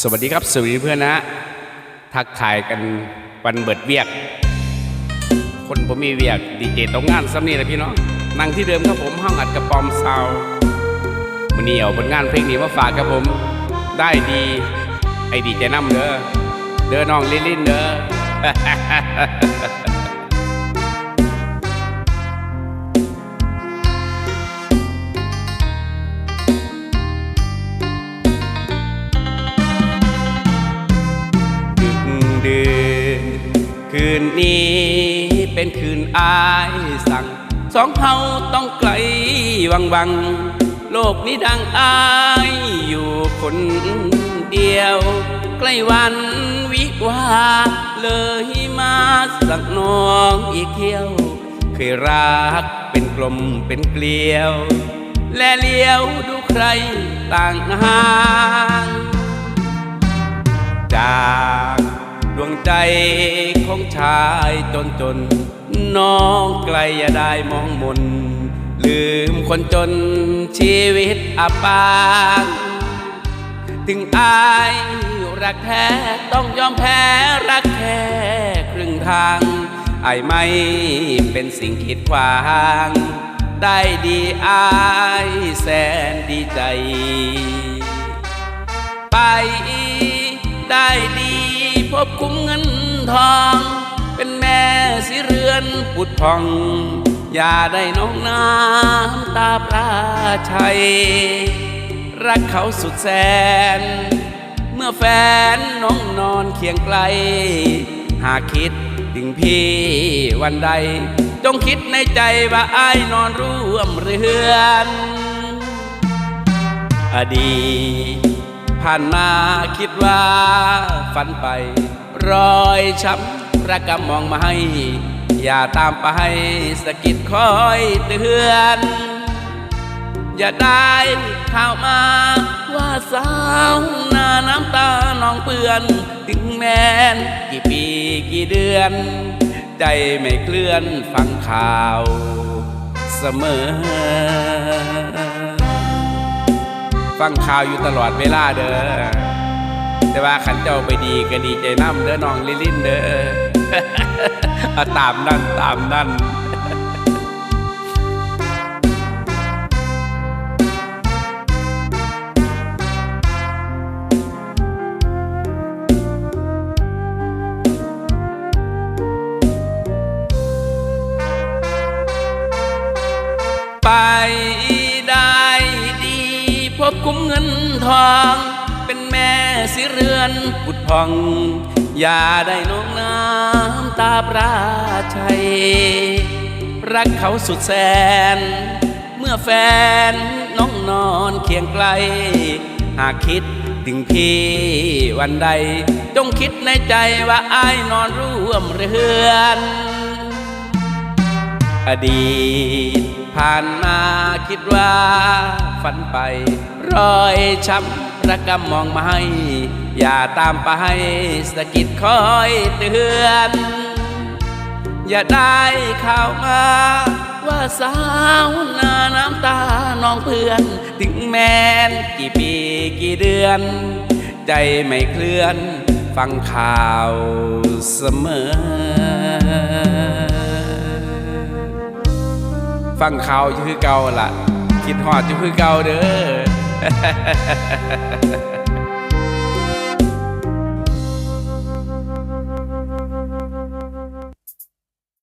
สวัสดีครับสวัสดีเพื่อนนะทักทายกันวันเบิดเวียก คนผมมีเวียกดีเจตรงงานซ้ำนี่นะพี่น้องนั่งที่เดิมครับผมห้องอัดกระปอมซาววันเนี้เอาผลงานเพลงนี้มาฝากครับผม ได้ดีไอ้ดีเจน้ำเด้อเด้อน้องลิลินเด้อ นนี้เป็นคืนอายสั่ง สองเฮาต้องไกลวังวัง โลกนี้ดังอายอยู่คนเดียว ใกล้วันวิวาเลยมาสักน้องอีกเที่ยว เคยรักเป็นกลมเป็นเกลียว และเลี้ยวดูใครต่างหางจาก ใจของชายจนจน น้องไกลอย่าได้มองมน ลืมคนจนชีวิตอับปางถึงอายรักแท้ต้องยอมแพ้รักแค่ครึ่งทางอายไม่เป็นสิ่งขีดขวาง ได้ดีอายแสนดีใจ ไปได้ดี พบคุ้มเงินทอง เป็นแม่สิเรือนปุดพอง อย่าได้น้องน้ำตาปลาชัย รักเขาสุดแสน เมื่อแฟนน้องนอนเคียงไกล หากคิดถึงพี่วันใด จงคิดในใจว่าอ้ายนอนร่วมเรือน อดีต ผ่านมาคิดว่า ฝันไป รอยช้ำระกำมองมาให้ อย่าตามไปสะกิดคอยเตือน อย่าได้ข่าวมาว่าสาวหน้าน้ำตาน้องเปื่อน ถึงแม้นกี่ปีกี่เดือน ใจไม่เคลื่อนฟังข่าวเสมอ ฟังข่าวอยู่ตลอดเวลาเด้อ แต่ว่าขันเจ้าไปดีก็ดีใจน้ำเด้อน้องลิลินเด้อเอาตามนั่นตามนั่น บคุ้มเงินทอง เป็นแม่สิเรือนปุดพอง อย่าได้น้องน้ำตาปราชัย รักเขาสุดแสน เมื่อแฟนน้องนอนเคียงไกล หากคิดถึงพี่วันใด จงคิดในใจว่าอ้ายนอนร่วมเรือน อดีตผ่านมาคิดว่า ฝันไป รอยช้ำระกำมองมาให้ อย่าตามไปสะกิดคอยเตือน อย่าได้ข่าวมา ว่าสาวน้าน้ำตาน้องเพื่อน ถึงแม้นกี่ปีกี่เดือน ใจไม่เคลื่อน ฟังข่าวเสมอ ฟังข่าวอยู่คือเก่าล่ะ คิดหอดอยู่คือเก่าเด้อ